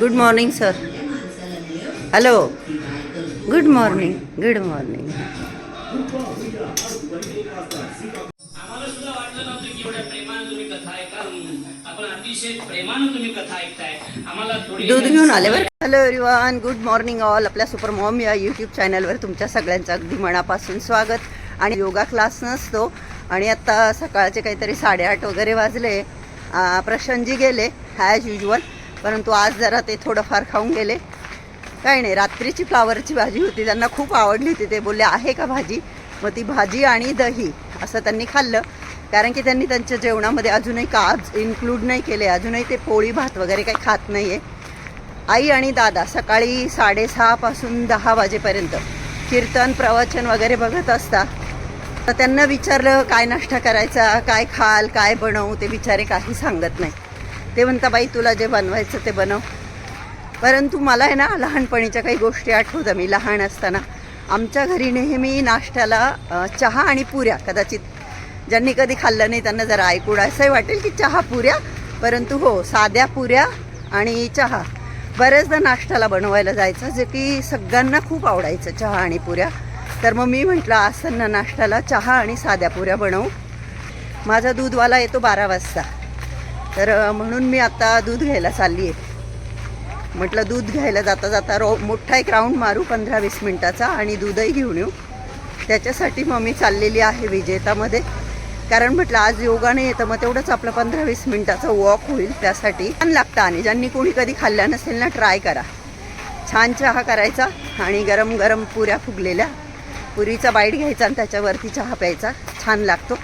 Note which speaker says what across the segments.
Speaker 1: Good morning sir hello good morning good morning दूध घेऊन आले बरं hello everyone good morning all आपल्या सुपर मॉम या यूट्यूब चॅनलवर तुमच्या सगळ्यांचं अगदी मनापासून स्वागत. आणि योगा क्लास नसतो. आणि आत्ता सकाळचे काहीतरी साडेआठ वगैरे वाजले. प्रशांतजी गेले ॲज युजल परंतु आज जरा ते थोडंफार खाऊन गेले. काही नाही रात्रीची फ्लावरची भाजी होती त्यांना खूप आवडली होती. ते बोलले आहे का भाजी? मग ती भाजी आणि दही असं त्यांनी खाल्लं. कारण की त्यांनी त्यांच्या जेवणामध्ये अजूनही काब्स इन्क्लूड नाही केले. अजूनही ते पोळी भात वगैरे काही खात नाही आहे आई आणि दादा सकाळी साडेसहापासून दहा वाजेपर्यंत कीर्तन प्रवचन वगैरे बघत असता तर त्यांना विचारलं काय नाश्ता करायचा? काय खाल? काय बनवू? ते बिचारे काही सांगत नाही ते म्हणता बाई तुला जे बनवायचं ते बनव. परंतु मला आहे ना लहानपणीच्या काही गोष्टी आठवतं मी लहान असताना. आमच्या घरी नेहमी नाश्त्याला चहा आणि पुऱ्या कदाचित ज्यांनी कधी खाल्लं नाही त्यांना जरा ऐकूड असंही वाटेल की चहा पुऱ्या. परंतु हो साध्या पुऱ्या आणि चहा. बऱ्याचदा नाश्त्याला बनवायला जायचं जे की सगळ्यांना खूप आवडायचं चहा आणि पुऱ्या. तर मग मी म्हटलं आज त्यांना नाश्त्याला चहा आणि साध्या पुऱ्या बनवू. माझा दूधवाला येतो बारा वाजता. तर म्हणून मी आता दूध घ्यायला चालली आहे म्हटलं दूध घ्यायला जाता जाता रो मोठा एक राऊंड मारू पंधरा वीस मिनटाचा आणि दूधही घेऊन येऊ. त्याच्यासाठी मग मी चाललेली आहे विजेतामध्ये. कारण म्हटलं आज योगा नाही येतं मग तेवढंच आपलं पंधरा वीस मिनटाचं वॉक होईल त्यासाठी. छान लागतं आणि ज्यांनी कोणी कधी खाल्ल्या नसेल ना ट्राय करा. छान चहा करायचा आणि गरम गरम पुऱ्या फुगलेल्या. पुरीचा बाईट घ्यायचा आणि त्याच्यावरती चहा प्यायचा. छान लागतो.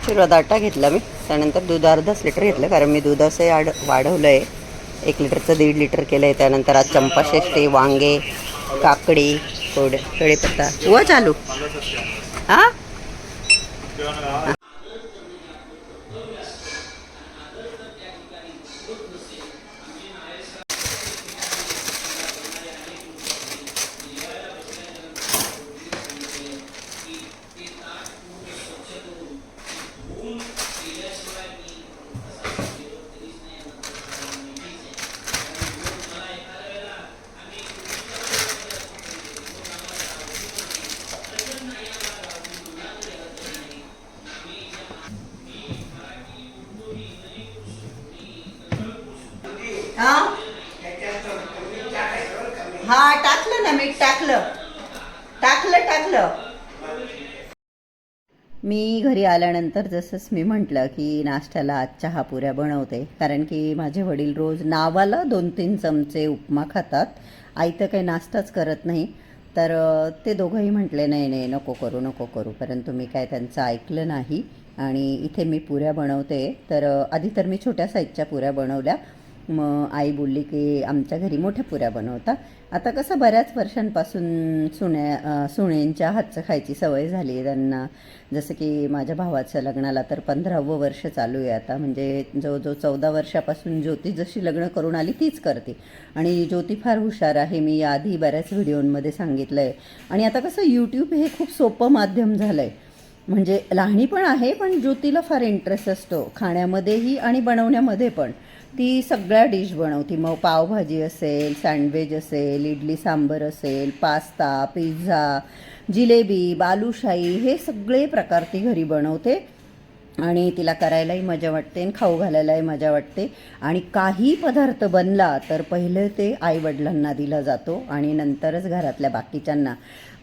Speaker 1: आशीर्वाद आटा घेतला मी. त्यानंतर दूध अर्धाच लिटर घेतलं कारण मी दूध असं आड वाढवलं आहे एक लिटरचं दीड लिटर केलं आहे त्यानंतर आज चंपा वांगे काकडी थोडे कढीपत्ता. व चालू? हां? आल्यानंतर जसंच मी म्हटलं की नाश्त्याला आज चहा पुऱ्या बनवते. कारण की माझे वडील रोज नावाला दोन तीन चमचे उपमा खातात. आई तर काही नाश्ताच करत नाही. तर ते दोघंही म्हटले नाही नाही नको करू नको करू. परंतु मी काय त्यांचं ऐकलं नाही आणि इथे मी पुऱ्या बनवते. तर आधी तर मी छोट्या साईजच्या पुऱ्या बनवल्या. मग आई बोलली की आमच्या घरी मोठ्या पुऱ्या बनवता. आता कसं बऱ्याच वर्षांपासून सुण्या सुण्यांच्या हातचं खायची सवय झाली आहे त्यांना. जसं की माझ्या भावाच्या लग्नाला तर पंधरावं वर्ष चालू आहे आता. म्हणजे जो जो चौदा वर्षापासून ज्योती जशी लग्न करून आली तीच करते. आणि ज्योती फार हुशार आहे. मी आधी बऱ्याच व्हिडिओमध्ये सांगितलं आहे आणि आता कसं यूट्यूब हे खूप सोपं माध्यम झालं आहे म्हणजे लहाणी पण आहे पण ज्योतीला फार इंटरेस्ट असतो. खाण्यामध्येही आणि बनवण्यामध्ये पण. ती सगळ्या डिश बनवती. मग पावभाजी असेल सँडविच असेल इडली सांबर असेल पास्ता पिझ्झा जिलेबी बालुशाही हे सगळे प्रकार ती घरी बनवते. आणि तिला करायलाही मजा वाटते आणि खाऊ घालायलाही मजा वाटते. आणि काही पदार्थ बनला तर पहिले ते आईवडिलांना दिला जातो आणि नंतरच घरातल्या बाकीच्यांना.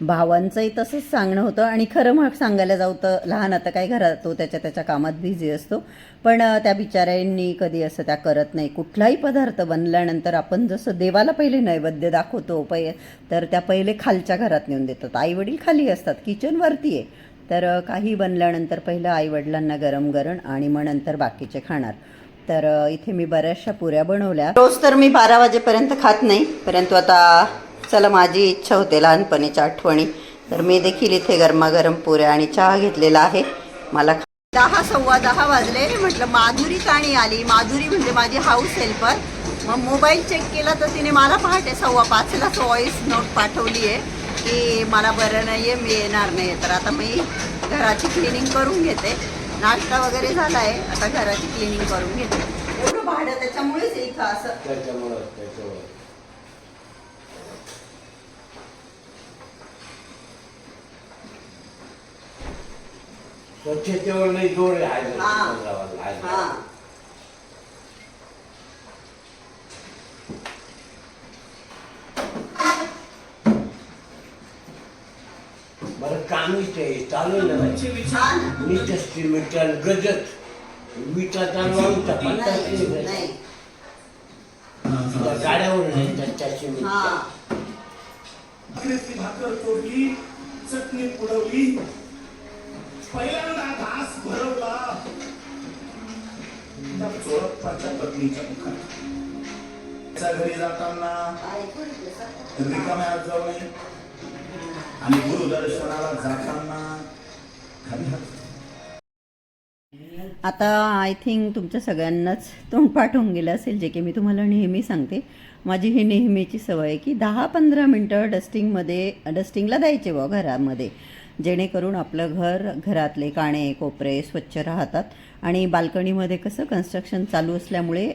Speaker 1: भावांचंही तसंच सांगणं होतं आणि खरं मग सांगायला जाऊ तर लहान आता काय घरात तो त्याच्या त्याच्या कामात बिझी असतो. पण त्या बिचाऱ्यांनी कधी असं त्या करत नाही. कुठलाही पदार्थ बनल्यानंतर आपण जसं देवाला पहिले नैवेद्य दाखवतो पै तर त्या पहिले खालच्या घरात नेऊन देतात. आईवडील खाली असतात. किचनवरती आहे. तर काही बनल्यानंतर पहिलं आईवडिलांना गरम गरण आणि मग नंतर बाकीचे खाणार. तर इथे मी बऱ्याचशा पुऱ्या बनवल्या. रोज तर मी बारा वाजेपर्यंत खात नाही परंतु आता चला माझी इच्छा होते लहानपणीच्या आठवणी. तर मी देखील इथे गरमागरम पुऱ्या आणि चहा घेतलेला आहे. मला दहा सव्वा दहा वाजले म्हटलं माधुरी काणी आली. माधुरी म्हणजे माझी हाऊस हेल्पर मग मोबाईल चेक केला तर तिने मला पहाटे सव्वा पाचलाच व्हॉइस नोट पाठवली आहे की मला बरं नाही आहे मी येणार नाही तर आता मी घराची क्लिनिंग करून घेते. नाश्ता वगैरे झाला आहे आता घराची क्लिनिंग करून घेते. एवढं भाडं त्याच्यामुळेच इथं असं.
Speaker 2: त्याच्यामुळं त्याच्यामुळं. स्वच्छतेवर नाही जोर आहे
Speaker 1: हा.
Speaker 2: गावाला.
Speaker 1: हा
Speaker 2: बरं कामीच आहे चालू आहे ना
Speaker 3: तुमचे विचार
Speaker 1: हा ना.
Speaker 2: नीट मिटर गजत विटाचा
Speaker 1: नाही
Speaker 2: नाही.
Speaker 1: नाही
Speaker 2: त्या गाड्यावर नाही
Speaker 1: हा.
Speaker 4: भाकर तोडली चटणी पुडवली पहिल्यांदा घास भरवला. त्या चोरप्पाच्या पत्नीच्या मुखात घरी जाताना रिकाम्या जाऊ नये आणि गुरुदर्शनाला जाताना खाली
Speaker 1: आता आय थिंक तुमच्या सगळ्यांनाच तोंड पाठवून गेलं असेल जे की मी तुम्हाला नेहमी सांगते. माझी ही नेहमीची सवय आहे की दहा पंधरा मिनटं डस्टिंगमध्ये डस्टिंगला द्यायचे व घरामध्ये. जेणेकरून आपलं घर घरातले काणे कोपरे स्वच्छ राहतात. आणि बाल्कनीमध्ये कसं कन्स्ट्रक्शन चालू असल्यामुळे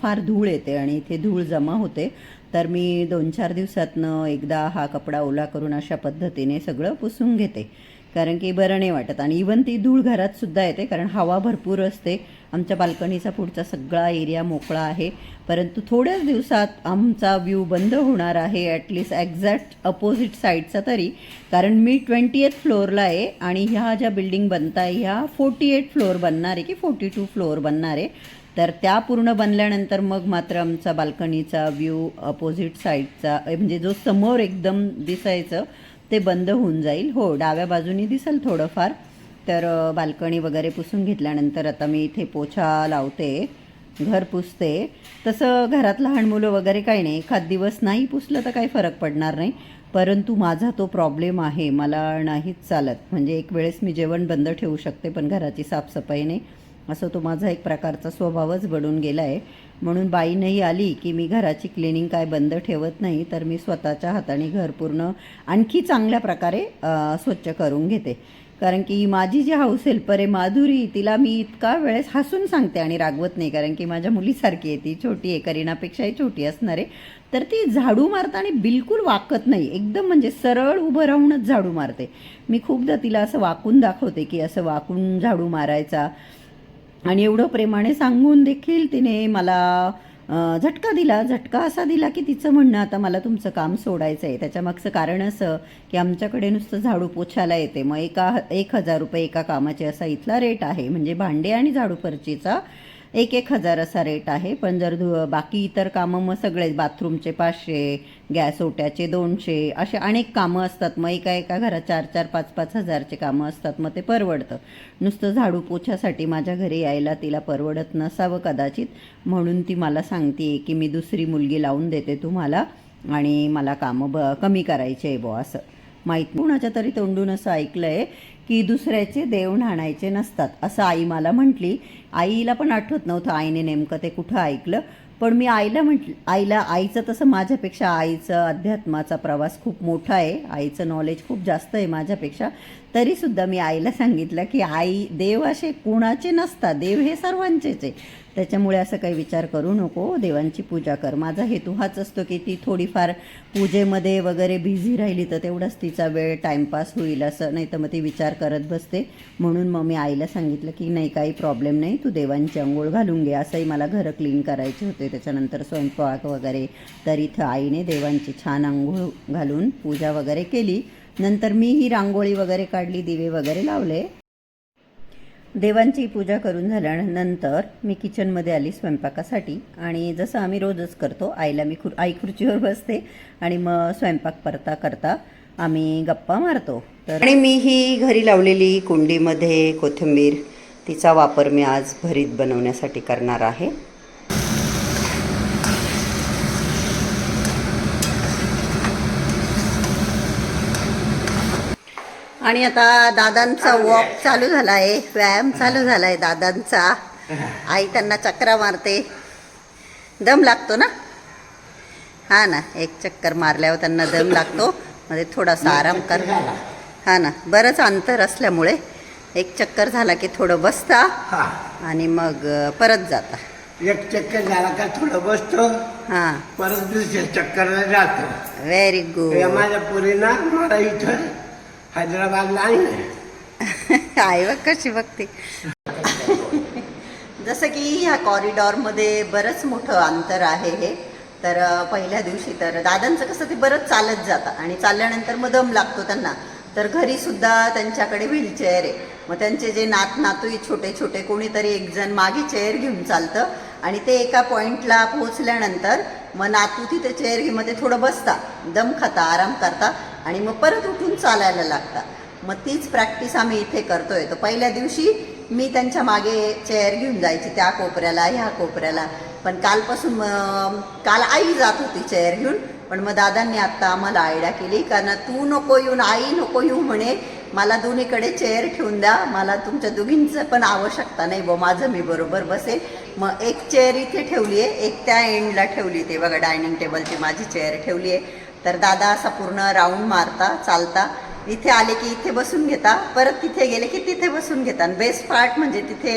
Speaker 1: फार धूळ येते आणि इथे धूळ जमा होते. तर मी दोन चार दिवसातनं एकदा हा कपडा ओला करून अशा पद्धतीने सगळं पुसून घेते. कारण की बरं नाही वाटत. आणि इवन ती धूळ घरात सुद्धा येते कारण हवा भरपूर असते. आमच्या बाल्कनीचा पुढचा सगळा एरिया मोकळा आहे. परंतु थोड्याच दिवसात आमचा व्ह्यू बंद होणार आहे ॲटलिस्ट एक्झॅक्ट अपोजिट साईडचा तरी. कारण मी ट्वेंटी एथ फ्लोअरला आहे आणि ह्या ज्या बिल्डिंग बनत आहे ह्या फोर्टी एट फ्लोअर बनणार आहे की फोर्टी टू फ्लोअर बनणार आहे. तर त्या पूर्ण बनल्यानंतर मग मात्र आमचा बाल्कनीचा व्ह्यू अपोजिट साईडचा म्हणजे जो समोर एकदम दिसायचं ते बंद होऊन जाईल. हो डाव्या बाजूनी दिसेल थोडंफार. तर बाल्कनी वगैरे पुसून घेतल्यानंतर आता मी इथे पोछा लावते घर पुसते. तसं घरात लहान मुलं वगैरे काही नाही. एखाद दिवस नाही पुसलं तर काही फरक पडणार नाही. परंतु माझा तो प्रॉब्लेम आहे मला नाहीच चालत. म्हणजे एक वेळेस मी जेवण बंद ठेवू शकते पण घराची साफसफाई नाही. असं तो माझा एक प्रकारचा स्वभावच बनून गेला आहे म्हणून बाई नाही आली की मी घराची क्लिनिंग काय बंद ठेवत नाही तर मी स्वतःच्या हाताने घर पूर्ण आणखी चांगल्या प्रकारे स्वच्छ करून घेते. कारण की माझी जी हाऊस हेल्पर आहे माधुरी तिला मी इतका वेळेस हसून सांगते आणि रागवत नाही कारण की माझ्या मुलीसारखी आहे ती छोटी आहे करीनापेक्षाही छोटी असणार. आहे तर ती झाडू मारताना बिलकुल वाकत नाही. एकदम म्हणजे सरळ उभं राहूनच झाडू मारते. मी खूपदा तिला असं वाकून दाखवते की असं वाकून झाडू मारायचा आणि एवढं प्रेमाने सांगून देखील तिने मला झटका दिला झटका असा दिला की तिचं म्हणणं आता मला तुमचं काम सोडायचं आहे त्याच्यामागचं कारण असं की आमच्याकडे नुसतं झाडू पोछायला येते. मग एका एक हजार रुपये एका कामाचे असा इथला रेट आहे. म्हणजे भांडे आणि झाडू फरचीचा एक एक हजार असा रेट आहे. पण जर धु बाकी इतर कामं मग सगळेच बाथरूमचे पाचशे गॅस ओट्याचे दोनशे असे अनेक कामं असतात. मग एका एका घरात चार चार पाच पाच हजारचे कामं असतात. मग ते परवडतं. नुसतं झाडू पोछासाठी माझ्या घरी यायला तिला परवडत नसावं कदाचित. म्हणून ती मला सांगते की मी दुसरी मुलगी लावून देते तुम्हाला आणि मला कामं ब कमी करायचे आहे बुवा असं. माहीत कुणाच्या तरी तोंडून असं ऐकलं आहे की दुसऱ्याचे देव न्हाणायचे नसतात. असं आई मला म्हटली. आईला पण आठवत नव्हतं आईने नेमकं ते कुठं ऐकलं. पण मी आईला म्हटलं आईला आईचं तसं माझ्यापेक्षा आईचं अध्यात्माचा प्रवास खूप मोठा आहे. आईचं नॉलेज खूप जास्त आहे माझ्यापेक्षा. तरीसुद्धा मी आईला सांगितलं की आई देव असे कुणाचे नसतात. देव हे सर्वांचेच आहे. त्याच्यामुळे असं काही विचार करू नको. देवांची पूजा कर. माझा हेतू हाच असतो की ती थोडीफार पूजेमध्ये वगैरे बिझी राहिली तर तेवढाच तिचा वेळ टाईमपास होईल असं. नाही तर मग ती विचार करत बसते. म्हणून मग मी आईला सांगितलं की नाही काही प्रॉब्लेम नाही. तू देवांची अंघोळ घालून घे. असंही मला घरं क्लीन करायचे होते. त्याच्यानंतर स्वयंपाक वगैरे. तर इथं आईने देवांची छान आंघोळ घालून पूजा वगैरे केली. नंतर मी ही रांगोळी वगैरे काढली दिवे वगैरे लावले. देवांची पूजा करून झाल्यानंतर मी किचनमध्ये आली स्वयंपाकासाठी. आणि जसं आम्ही रोजच करतो आईला मी खुर आई खुर्चीवर बसते आणि मग स्वयंपाक करता करता आम्ही गप्पा मारतो. तर आणि मी ही घरी लावलेली कुंडीमध्ये कोथिंबीर तिचा वापर मी आज भरीत बनवण्यासाठी करणार आहे. आणि आता दादांचा वॉक चालू झाला आहे. व्यायाम चालू झाला आहे दादांचा. आई त्यांना चक्रा मारते. दम लागतो ना? हा ना एक चक्कर मारल्यावर त्यांना दम लागतो. मध्ये थोडासा आराम कर. हा ना बरंच अंतर असल्यामुळे एक चक्कर झाला की थोडं बसता
Speaker 2: हा.
Speaker 1: आणि मग परत जाता.
Speaker 2: एक चक्कर झाला का थोडं बसतो.
Speaker 1: हां.
Speaker 2: परत दुसऱ्या चक्करला जातो.
Speaker 1: व्हेरी गुड
Speaker 2: माझ्या पोरीना मला इथं. हैदराबादला आई
Speaker 1: आहे बघ कशी बघते. जसं की ह्या कॉरिडॉरमध्ये बरंच मोठं अंतर आहे हे. तर पहिल्या दिवशी तर दादांचं कसं ते बरंच चालत जातं आणि चालल्यानंतर मग दम लागतो त्यांना. तर घरी सुद्धा त्यांच्याकडे व्हीलचेअर आहे. मग त्यांचे जे नात नातू छोटे छोटे कोणीतरी एक जण मागे चेअर घेऊन चालतं आणि ते एका पॉईंटला पोहोचल्यानंतर मग नातू तिथे चेअर घेमध्ये थोडं बसता दम खाता आराम करता. आणि मग परत उठून चालायला लागतात. मग तीच प्रॅक्टिस आम्ही इथे करतोय. तर पहिल्या दिवशी मी त्यांच्या मागे चेअर घेऊन जायची त्या कोपऱ्याला ह्या कोपऱ्याला. पण कालपासून मग काल आई जात होती चेअर घेऊन. पण मग दादांनी आत्ता आम्हाला आयडिया केली कारण तू नको येऊन आई नको येऊ म्हणे. मला दोन्हीकडे चेअर ठेवून द्या. मला तुमच्या दोघींचं पण आवश्यकता नाही बो माझं मी बरोबर बसेल. मग एक चेअर इथे ठेवली आहे एक त्या एंडला ठेवली ते बघा डायनिंग टेबलची माझी चेअर ठेवली आहे तर दादा असा पूर्ण राऊंड मारता चालता. इथे आले की इथे बसून घेता. परत तिथे गेले की तिथे बसून घेता. आणि बेस्ट पार्ट म्हणजे तिथे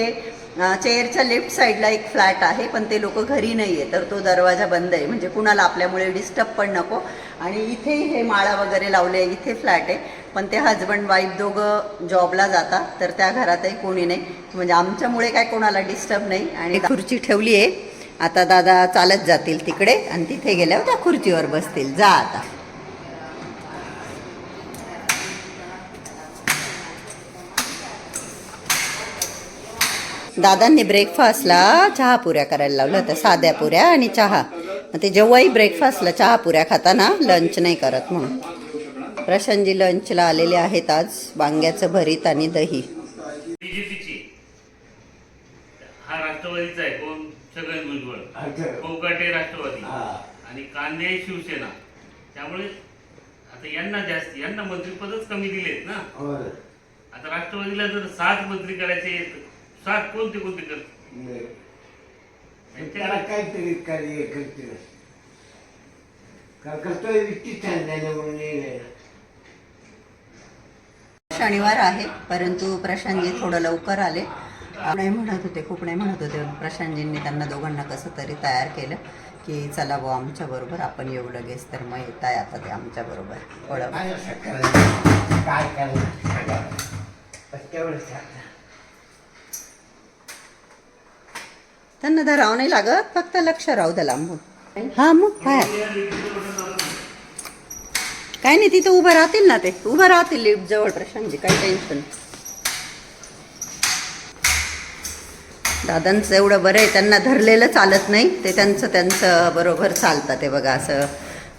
Speaker 1: चेअरच्या लेफ्ट साईडला एक फ्लॅट आहे पण ते लोक घरी नाही आहे तर तो दरवाजा बंद आहे. म्हणजे कुणाला आपल्यामुळे डिस्टर्ब पण नको. आणि इथे हे माळा वगैरे लावले इथे फ्लॅट आहे. पण ते हजबंड वाईफ दोघं जॉबला जातात. तर त्या घरातही कोणी नाही. म्हणजे आमच्यामुळे काय कोणाला डिस्टर्ब नाही. आणि खुर्ची ठेवली आहे आता दादा चालत जातील तिकडे आणि तिथे गेल्यावर त्या खुर्चीवर बसतील. जा आता. दादांनी ब्रेकफास्टला चहा पुऱ्या करायला लावलं होतं साध्या पुऱ्या आणि चहा. मग ते जेव्हाही ब्रेकफास्टला चहा पुऱ्या खाताना लंच नाही करत म्हणून. प्रशांतजी लंचला आलेले आहेत आज वांग्याचं भरीत आणि दही.
Speaker 3: बीजेपीची हा राष्ट्रवादीचा आहे हो. छगन भुजबळ. कोकाटे राष्ट्रवादी.
Speaker 2: हा.
Speaker 3: आणि कांदे शिवसेना. त्यामुळे आता यांना जास्त यांना मंत्रीपदच कमी दिलेत ना. आता राष्ट्रवादीला जर सात मंत्री करायचे सात कोणते कोणते कर
Speaker 2: त्याला काहीतरी कार्य करते येईल
Speaker 1: शनिवार आहे परंतु प्रशांतजी थोडं लवकर आले. नाही म्हणत होते खूप नाही म्हणत होते. प्रशांतजींनी त्यांना दोघांना कसं तरी तयार केलं की चला बुवा आमच्या बरोबर आपण येऊ लगेच तर मग येत आहे आता ते आमच्या बरोबर. ओळख.
Speaker 2: काय.
Speaker 1: त्यांना धरावं नाही लागत फक्त लक्ष राहू द्या लांबून. हा मग काय? काय नाही तिथं उभं राहतील ना ते. उभं राहतील लिफ्ट जवळ प्रशांतजी काही टेन्शन दादांचं एवढं बरं आहे त्यांना धरलेलं चालत नाही. ते त्यांचं त्यांचं बरोबर चालतं ते बघा असं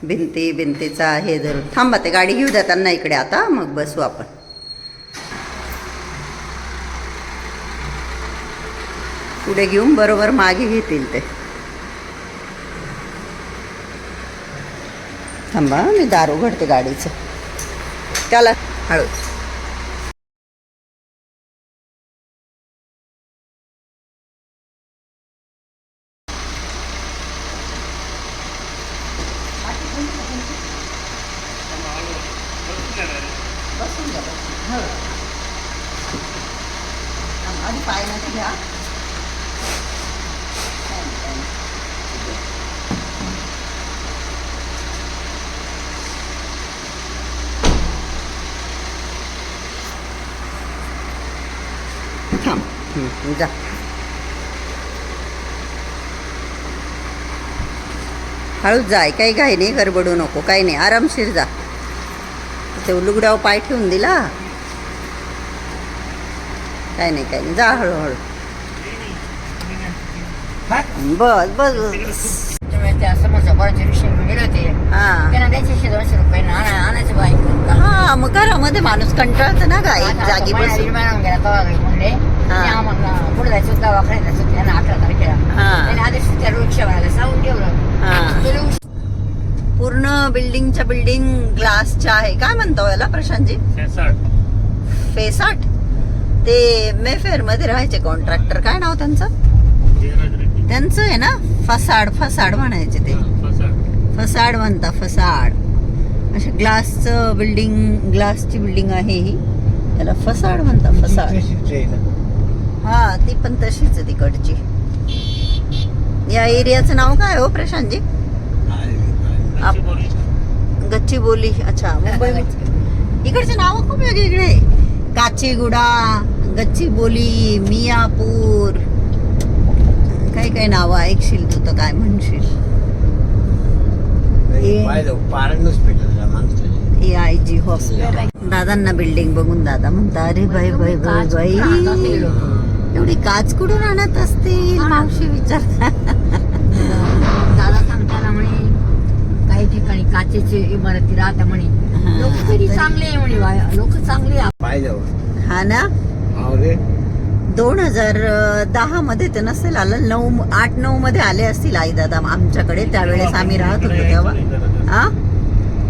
Speaker 1: भिंती भिंतीचा हे धरून. थांबा ते गाडी घेऊ द्या त्यांना इकडे आता मग बसू आपण. पुढे घेऊन बरोबर मागे घेतील ते. थांबा मी दार उघडते गाडीचं. त्याला हळू बसून घ्या बसून हळू थांबा, आधी पाय नका घ्या काय नाही, काय नाही. थांब हं, जा हळूच जाय काही काही नाही गडबडू नको काही नाही आरामशीर जा. ते लुगड्यावर पाय ठेवून दिला. काही नाही काही नाही जा हळूहळू. बस बस बस.
Speaker 5: गेले होते
Speaker 1: हा
Speaker 5: त्यांना द्यायचे रुपये
Speaker 1: मग घरामध्ये माणूस कंटाळतो ना गा जागी बसून. हा.
Speaker 5: पुढे जायचं दवाखान्यात जायचं त्यांना अठरा तारखेला.
Speaker 1: हा.
Speaker 5: त्याने आधीच त्या रिक्षावाल्याला सांगून ठेवलं.
Speaker 1: हा.
Speaker 5: उशीर.
Speaker 1: पूर्ण बिल्डिंगच्या बिल्डिंग ग्लासच्या आहे. काय म्हणतो याला प्रशांतजी? फेसाट ते मेफेअरमध्ये राहायचे कॉन्ट्रॅक्टर काय नाव त्यांचं? त्यांचं आहे ना फसाड फसाड म्हणायचे ते.
Speaker 3: फसाड.
Speaker 1: फसाड म्हणता फसाड. अशा ग्लासचं बिल्डिंग ग्लासची बिल्डिंग आहे ही. त्याला फसाड म्हणता फसाड. हा ती पण तशीच आहे तिकडची. या एरियाचं नाव काय हो प्रशांतजी? आप- गच्चीबोली अच्छा मुंबई इकडचे नाव खूप वेगवेगळे. काचीगुडा गच्चीबोली मियापूर. काही काही नावं ऐकशील तू तर काय म्हणशील? A- I G. हॉस्पिटल दादांना बिल्डिंग बघून दादा म्हणता अरे बाई बाई बाई बाई. एवढी काच कुठून आणत असतील? मावशी विचार
Speaker 5: दादा सांगताना म्हणे काही ठिकाणी काचेचे इमारती राहता म्हणे. लोक तरी चांगले आहे म्हणे लोक चांगले आहे.
Speaker 1: हा ना? दोन हजार दहा मध्ये तर नसेल आलं. नऊ आठ नऊ मध्ये आले असतील आई दादा आमच्याकडे त्यावेळेस आम्ही राहत होतो तेव्हा. हा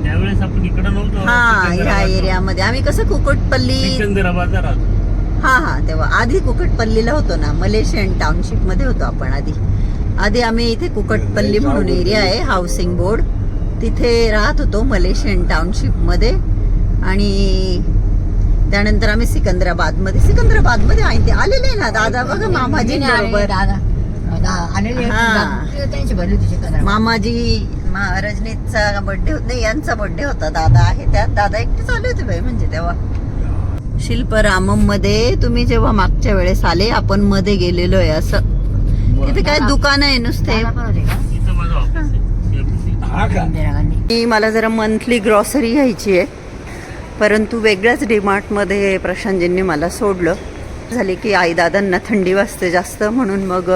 Speaker 6: त्यावेळेस आपण इकडे नव्हतो.
Speaker 1: हा ह्या एरियामध्ये. आम्ही कसं कुकुटपल्ली
Speaker 6: सिकंदराबादला राहतो.
Speaker 1: हा हा तेव्हा आधी कुकटपल्लीला होतो ना मलेशियन टाउनशिपमध्ये होतो आपण आधी. आधी आम्ही इथे कुकटपल्ली म्हणून एरिया आहे. हाऊसिंग बोर्ड तिथे राहत होतो मलेशियन टाउनशिपमध्ये. आणि त्यानंतर आम्ही सिकंदराबादमध्ये सिकंदराबादमध्ये आहे आलेले ना दादा? बघा मामाजी बरोबर. मामाजी रजनीचा बर्थडे होत नाही यांचा बर्थडे होता दादा आहे त्यात. दादा एकटेच आले होते बाई म्हणजे तेव्हा. शिल्परामममध्ये तुम्ही जेव्हा मागच्या वेळेस आले आपण मध्ये गेलेलो आहे असं तिथे काय दुकान आहे नुसते.
Speaker 2: हा
Speaker 1: मी मला जरा मंथली ग्रॉसरी घ्यायची आहे. परंतु वेगळ्याच डीमार्टमध्ये प्रशांतजींनी मला सोडलं. झाले की आई दादांना थंडी वाजते जास्त म्हणून मग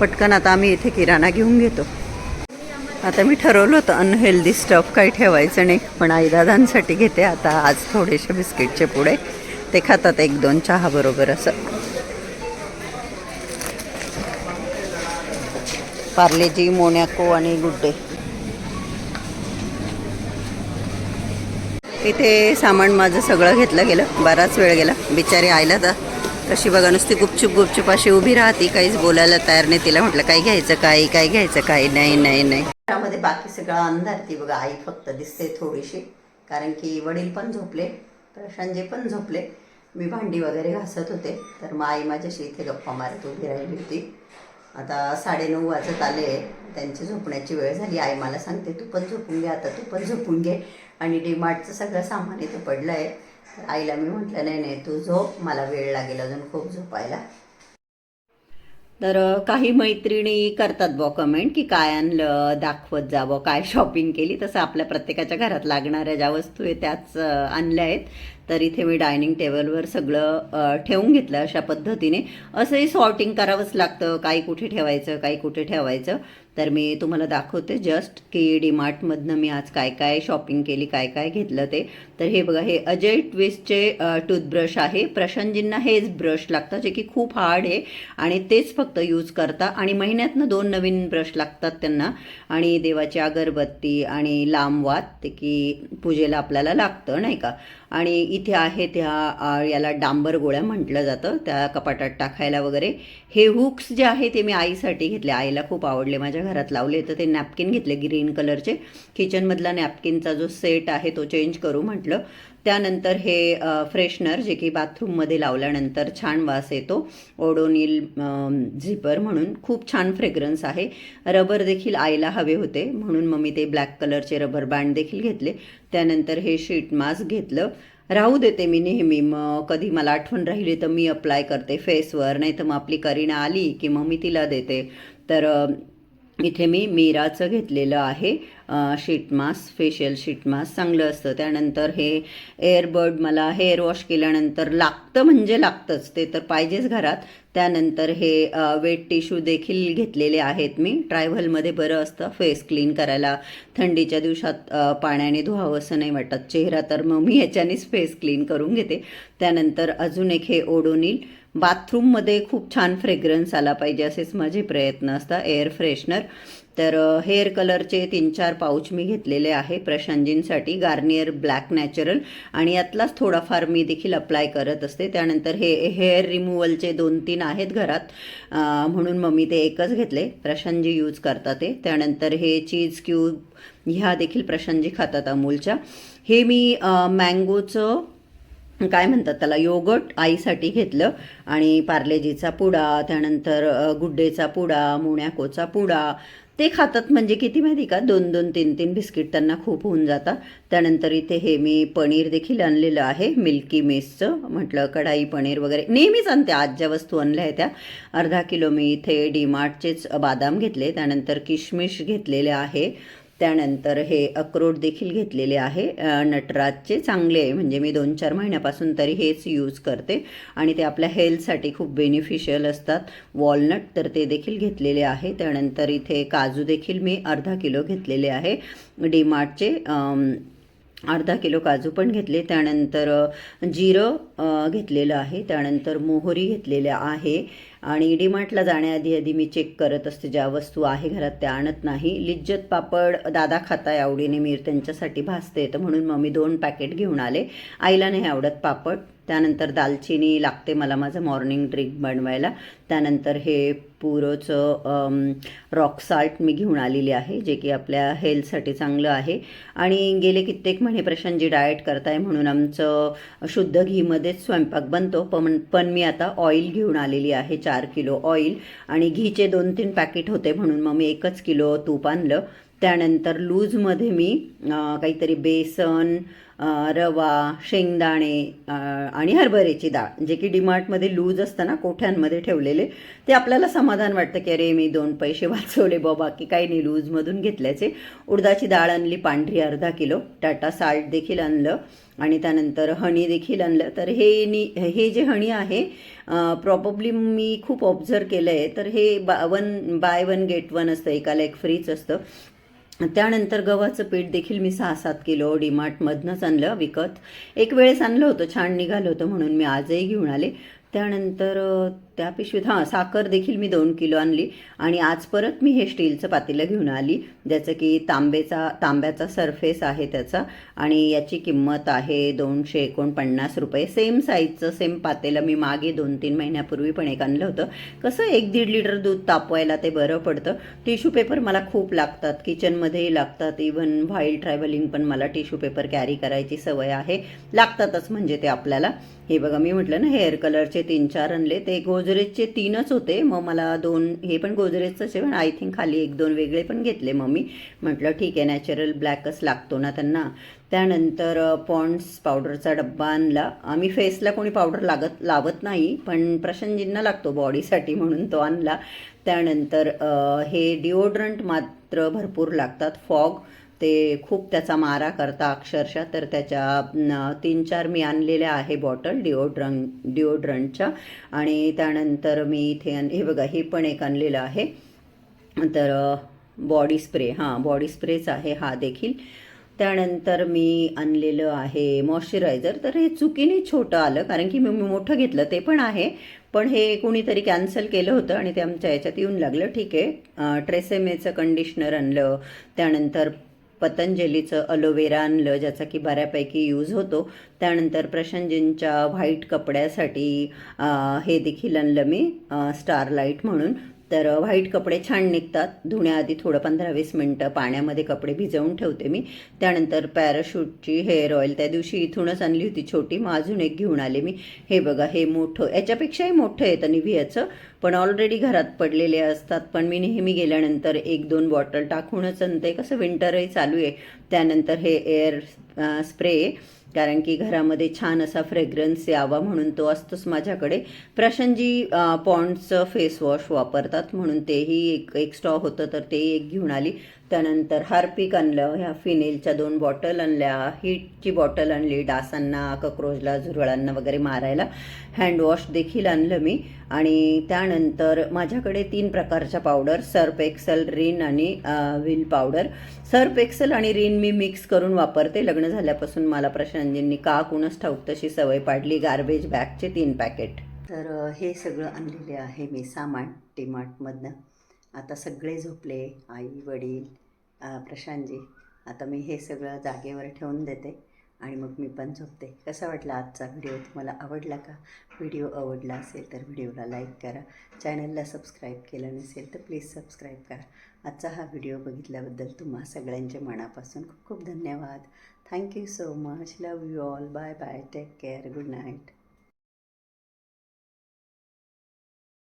Speaker 1: पटकन आता आम्ही इथे किराणा घेऊन घेतो. आता मी ठरवलं होतं अनहेल्दी स्टफ काही ठेवायचं नाही पण आई दादांसाठी घेते. आता आज थोडेसे बिस्किटचे पुढे ते खातात एक दोन चहा बरोबर असं. पार्लेजी मोनॅको आणि गुड्डे. इथे सामान माझं सगळं घेतलं गेलं बराच वेळ गेला. बिचारी आयला तर. तशी बघा नुसती गुपचूप गुपचूप अशी उभी राहती काहीच बोलायला तयार नाही. तिला म्हटलं काय घ्यायचं काय काय घ्यायचं काय नाही नाही नाही. घरामध्ये बाकी सगळं अंधार ती बघा आई फक्त दिसते थोडीशी. कारण की वडील पण झोपले प्रशांतजी पण झोपले. मी भांडी वगैरे घासत होते. तर मग आई माझ्याशी इथे गप्पा मारत उभी राहिली होती. आता साडेनऊ वाजत आले. त्यांची झोपण्याची वेळ झाली. आई मला सांगते तू पण झोपून घे आता तू पण झोपून घे. आणि डीमार्टचं सगळं सामान इथं पडलं आहे तर आईला मी म्हटलं नाही नाही तू झोप. मला वेळ लागेल अजून खूप झोपायला. तर काही मैत्रिणी करतात बुवा कमेंट की काय आणलं दाखवत जा काय शॉपिंग केली. तसं आपल्या प्रत्येकाच्या घरात लागणाऱ्या ज्या वस्तू आहे त्याच आणल्या आहेत. तर इथे मी डायनिंग टेबलवर सगळं ठेवून घेतलं अशा पद्धतीने. असंही सॉर्टिंग करावंच लागतं. काही कुठे ठेवायचं काही कुठे ठेवायचं. तर मी तुम्हाला दाखवते जस्ट की डीमार्टमधनं मी आज काय काय शॉपिंग केली काय काय घेतलं ते. तर हे बघा हे अजय ट्विस्टचे टूथब्रश आहे. प्रशांतजींना हेच ब्रश लागतं जे की खूप हार्ड आहे. आणि तेच फक्त यूज करता. आणि महिन्यातनं दोन नवीन ब्रश लागतात त्यांना. आणि देवाची अगरबत्ती आणि लांबवात ते की पूजेला आपल्याला लागतं नाही का? आणि इथे आहे त्या याला डांबर गोळ्या म्हटलं जातं त्या कपाटात टाकायला वगैरे. हे हुक्स जे आहे ते मी आईसाठी घेतले. आईला खूप आवडले. माझ्या घरात लावले तर ते नॅपकिन घेतले ग्रीन कलरचे किचनमधला नॅपकिनचा जो सेट आहे तो चेंज करू म्हटलं. त्यानंतर हे फ्रेशनर जे की बाथरूममध्ये लावल्यानंतर छान वास येतो. ओडोनिल झिपर म्हणून. खूप छान फ्रेग्रन्स आहे. रबर देखील आईला हवे होते. म्हणून मग मी ते ब्लॅक कलरचे रबर बँड देखील घेतले. त्यानंतर हे शीट मास्क घेतलं. राहू देते मी नेहमी. मग कधी मला आठवण राहिली तर मी अप्लाय करते फेसवर नाही तर मग आपली करीना आली की मग मी तिला देते. तर इथे मी मीराचं घेतलेलं आहे. Sheet mask facial sheet mask चांगलं असतं. त्यानंतर हे एअरबड मला हेअर वॉश केल्यानंतर लागतं म्हणजे लागतंच. ते तर पाहिजेच घरात. त्यानंतर हे वेट टिश्यू देखील घेतलेले आहेत मी. ट्रायव्हलमध्ये बरं असतं. फेस क्लीन करायला थंडीच्या दिवसात पाण्याने धुवावं असं नाही वाटत. चेहरा तर मग मी ह्याच्यानेच फेस क्लीन करून घेते. त्यानंतर अजून एक हे ओडोनील. बाथरूममध्ये खूप छान फ्रेग्रन्स आला पाहिजे असेच माझे प्रयत्न असतात. एअर फ्रेशनर तर हेअर कलरचे तीन चार पाऊच मी घेतलेले आहे प्रशांजींसाठी. गार्नियर ब्लॅक नॅचरल आणि यातलाच थोडाफार मी देखील अप्लाय करत असते. त्यानंतर हे हेअर रिमूव्हलचे दोन तीन आहेत घरात. म्हणून मग मी ते एकच घेतले. प्रशांजी यूज करतात ते. त्यानंतर हे चीज क्यूब ह्या देखील प्रशांजी खातात अमूलच्या. हे मी मँगोचं काय म्हणतात त्याला? योगट आईसाठी घेतलं आणि पार्लेजीचा पुडा त्यानंतर गुड्डेचा पुडा मुण्याकोचा पुडा. ते खातात म्हणजे किती माहिती का? दोन दोन तीन तीन बिस्किट त्यांना खूप होऊन जातात. त्यानंतर इथे हे मी पनीर देखील आणलेलं आहे मिल्की मेसचं म्हटलं कढाई पनीर वगैरे. नेहमीच आणते आज ज्या वस्तू आणल्या आहेत त्या. अर्धा किलो मी इथे डीमार्टचेच बादाम घेतले. त्यानंतर किशमिश घेतलेले आहे. त्यानंतर हे अक्रोड देखील घेतलेले आहे. नटराजचे चांगले आहे. म्हणजे मी दोन चार महिन्यापासून तरी हेच यूज करते. आणि ते आपल्या हेल्थसाठी खूप बेनिफिशियल असतात. वॉलनट तर ते देखील घेतलेले आहे. त्यानंतर इथे काजू देखील मी अर्धा किलो घेतलेले आहे. डीमार्टचे अर्धा किलो काजू पण घेतले. त्यानंतर जिरं घेतलेलं आहे. त्यानंतर मोहरी घेतलेल्या आहे. आणि डीमार्टला जाण्याआधी आधी मी चेक करत असते ज्या वस्तू आहे घरात त्या आणत नाही. लिज्जत पापड दादा खाताय आवडीने मी त्यांच्यासाठी भासते तर म्हणून मग मी दोन पॅकेट घेऊन आले. आईला नाही आवडत पापड. त्यानंतर दालचिनी लागते मला माझं मॉर्निंग ड्रिंक बनवायला. त्यानंतर हे पुरोचं रॉक साल्ट मी घेऊन आलेली आहे जे की आपल्या हेल्थसाठी चांगलं आहे. आणि गेले कित्येक महिने प्रशांतजी डाएट करताय म्हणून आमचं शुद्ध घीमध्येच स्वयंपाक बनतो. पण पण मी आता ऑइल घेऊन आलेली आहे चार किलो ऑइल आणि घीचे दोन तीन पॅकेट होते म्हणून मग मी एकच किलो तूप आणलं. त्यानंतर लूजमध्ये मी काहीतरी बेसन रवा शेंगदाणे आणि हरभऱ्याची डाळ जे की डीमार्टमध्ये लूज असतं ना कोठ्यांमध्ये ठेवलेले ते आपल्याला समाधान वाटतं की अरे मी दोन पैसे वाचवले बाबा की काही नाही लूजमधून घेतल्याचे. उडदाची डाळ आणली पांढरी अर्धा किलो टाटा साल्ट देखील आणलं आणि त्यानंतर हणी देखील आणलं. तर हे नी हे जे हणी आहे प्रॉपब्ली मी खूप ऑब्झर्व केलं आहे तर हे बा one buy one get one असतं एकाला एक फ्रीच असतं. त्यानंतर गव्हाचं पीठ देखील मी सहा सात किलो डीमार्टमधनंच आणलं विकत. एक वेळेस आणलं होतं छान निघालं होतं म्हणून मी आजही घेऊन आले. त्यानंतर त्या पिशवीत हां साखर देखील मी दोन किलो आणली. आणि आज परत मी हे स्टीलचं पातेलं घेऊन आली ज्याचं की तांबेचा तांब्याचा सरफेस आहे त्याचा. आणि याची किंमत आहे दोनशे एकोणपन्नास रुपये. सेम साईजचं सेम पातेलं मी मागे दोन तीन महिन्यापूर्वी पण एक आणलं होतं. कसं एक दीड लिटर दूध तापवायला ते बरं पडतं? टिश्यू पेपर मला खूप लागतात. किचनमध्येही लागतात. इवन व्हाईल ट्रॅव्हलिंग पण मला टिश्यू पेपर कॅरी करायची सवय आहे. लागतातच म्हणजे ते आपल्याला. हे बघा मी म्हटलं ना हेअर कलरचे तीन चार आणले. ते गोदरेजचे तीनच होते. मग मला दोन हे पण गोदरेजचंच आहे पण आय थिंक खाली एक दोन वेगळे पण घेतले मग मी म्हटलं ठीक आहे नॅचरल ब्लॅकच लागतो ना त्यांना. त्यानंतर पॉन्ड्स पावडरचा डब्बा आणला. आम्ही फेसला कोणी पावडर लागत लावत नाही पण प्रशांतजींना लागतो बॉडीसाठी म्हणून तो आणला. त्यानंतर हे डिओड्रंट मात्र भरपूर लागतात. फॉग ते खूप त्याचा मारा करता अक्षरशः. तर त्याच्या तीन चार मी आणलेल्या आहे बॉटल डिओड्रंट डिओड्रंटच्या. आणि त्यानंतर मी इथे हे बघा हे पण एक आणलेलं आहे. तर बॉडी स्प्रे हां बॉडी स्प्रेच आहे हा देखील. त्यानंतर मी आणलेलं आहे मॉइश्चरायझर. तर हे चुकीने छोटं आलं कारण की मी मोठं घेतलं ते पण आहे. पण हे कुणीतरी कॅन्सल केलं होतं आणि ते आमच्या याच्यात येऊन लागलं. ठीक आहे. ट्रेसेमेचं कंडिशनर आणलं. त्यानंतर पतंजलीचं अलोवेरा आणलं ज्याचा की बऱ्यापैकी यूज होतो. त्यानंतर प्रशांतजींच्या व्हाईट कपड्यासाठी हे देखील आणलं मी स्टारलाईट म्हणून. तर व्हाईट कपडे छान निघतात. धुण्याआधी थोडं पंधरा वीस मिनटं पाण्यामध्ये कपडे भिजवून ठेवते मी. त्यानंतर पॅराशूटची हेअर ऑइल त्या दिवशी इथूनच आणली होती छोटी. मग अजून एक घेऊन आले मी. हे बघा हे मोठं. याच्यापेक्षाही मोठं येतं निव्हियाचं पण ऑलरेडी घरात पडलेले असतात. पण मी नेहमी गेल्यानंतर एक दोन बॉटल टाकूनच आणते. कसं विंटरही चालू आहे. त्यानंतर हे एअर स्प्रे कारण की घरामध्ये छान असा फ्रेग्रन्स यावा म्हणून तो असतोच माझ्याकडे. प्रशांतजी पॉन्ड्सचं फेस वॉश वापरतात म्हणून तेही एक एक होतं तर ते एक घेऊन आली. त्यानंतर हार्पिक आणलं ह्या फिनेलच्या दोन बॉटल आणल्या हीटची बॉटल आणली डासांना कक्रोचला झुरळांना वगैरे मारायला. हँडवॉश देखील आणलं मी. आणि त्यानंतर माझ्याकडे तीन प्रकारच्या पावडर सर्फ एक्सल रिन आणि व्हील पावडर. सर्फ एक्सल आणि रिन मी मिक्स करून वापरते. लग्न झाल्यापासून मला प्रशांतजींनी का कुणच ठाऊक तशी सवय पाडली. गार्बेज बॅगचे तीन पॅकेट. तर हे सगळं आणलेले आहे मी सामान टीमार्टमधनं आता सगळे झोपले आई वडील प्रशांतजी आता मी हे सगळं जागेवर ठेवून देते आणि मग मी पण झोपते. कसा वाटला आजचा व्हिडिओ? तुम्हाला आवडला का? व्हिडिओ आवडला असेल तर व्हिडिओला लाईक करा. चॅनलला सबस्क्राईब केलं नसेल तर प्लीज सबस्क्राईब करा. आजचा हा व्हिडिओ बघितल्याबद्दल तुम्हा सगळ्यांच्या मनापासून खूप खूप धन्यवाद. Thank you so much. Love you all. Bye bye. Take care. Good night.